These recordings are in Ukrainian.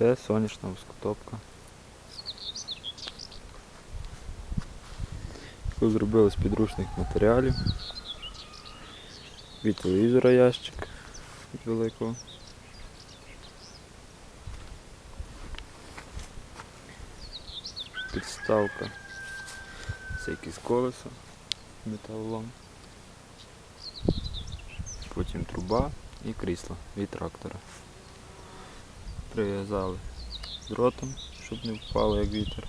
Це сонячна воскотопка. Яку зробили з підручних матеріалів. Від телевізора ящик від великого. Підставка. Це якесь колесо, металолом. Потім труба і крісло від трактора. Прив'язали дротом, щоб не впало як вітер.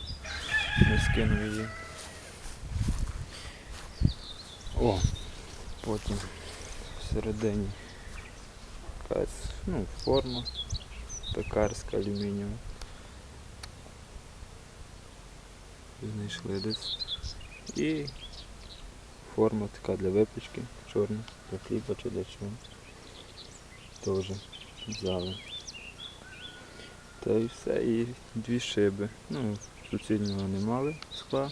Не скинув її. О, потім всередині якась ну, форма пекарська алюмінієва. Знайшли десь. І форма така для випічки, чорна, для хліба чи для чого. Теж взяли. Та і все, і дві шиби. Ну, суцільного не мали скла.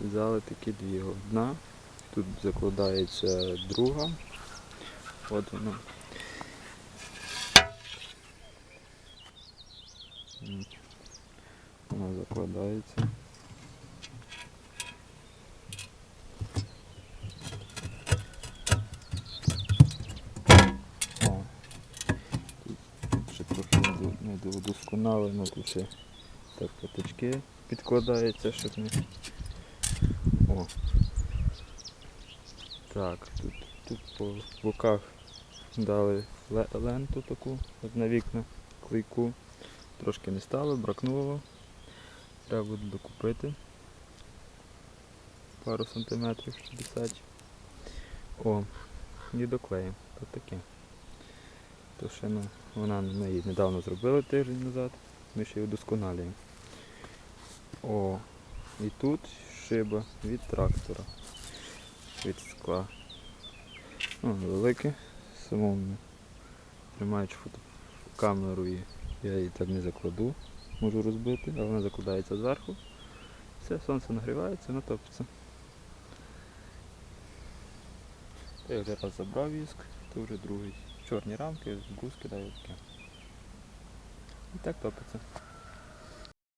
Взяли такі дві. Одна, тут закладається друга. От вона. Вона закладається. О. Тут ще трохи недо- недосконалено, тут ще так патички підкладаються, щоб не. О. Так, тут, тут по боках дали ленту таку, на вікна клейку. Трошки не стало, бракнуло. Треба буде докупити. Пару сантиметрів 60. О, і доклеїмо. То таке. То ще ну, вона ми її недавно зробили тиждень назад. Ми ще її удосконалюємо. О, і тут шиба від трактора. Від скла. О, велике. Самому тримаючи фотокамеру я її так не закладу. Можу розбити, але вона закладається зверху. Все, сонце нагрівається, вона топиться. Я вже раз забрав віск, то вже другий. Чорні рамки, брус кидаю таке. І так топиться.